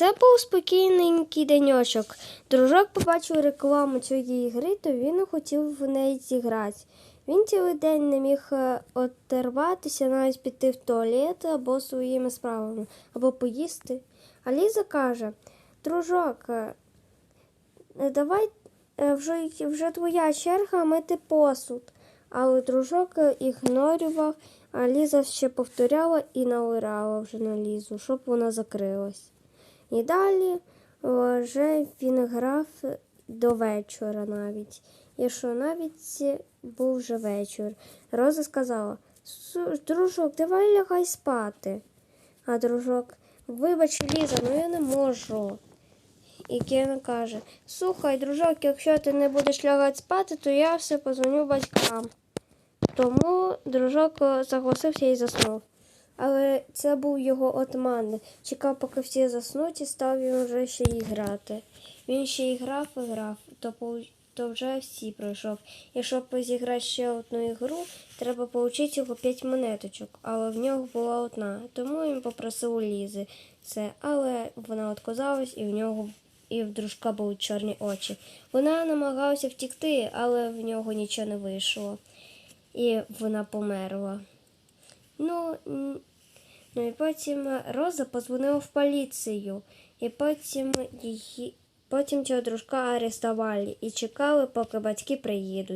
Це був спокійненький деньочок. Дружок побачив рекламу цієї гри, то він хотів в неї зіграти. Він цілий день не міг е, отерватися, навіть піти в туалет або своїми справами, або поїсти. А Ліза каже: дружок, е, е, давай вже, вже твоя черга мити посуд. Але дружок ігнорював, а Ліза ще повторяла і наорала вже на Лізу, щоб вона закрилась. І далі е, вже він грав до вечора навіть. І що навіть був вже вечір. Роза сказала: дружок, давай лягай спати. А дружок, вибач, Ліза, ну я не можу. І Кен каже: Слухай, дружок, якщо ти не будеш лягати спати, то я все позвоню батькам. Тому дружок е, согласився і заснув. Але це був його отман. Чекав, поки всі заснуть, і став він вже ще й грати. Він ще й грав і грав, то, то вже всі пройшов. І щоб зіграти ще одну ігру, треба отримати його 5 монеточок, але в нього була одна. Тому він попросив у Лізи це, але вона відказалась, і в нього і в дружка були чорні очі. Вона намагалася втікти, але в нього нічого не вийшло. І вона померла. Ну, ну і потім Роза позвонила в поліцію, і потім її потім цього дружка арестували і чекали, поки батьки приїдуть.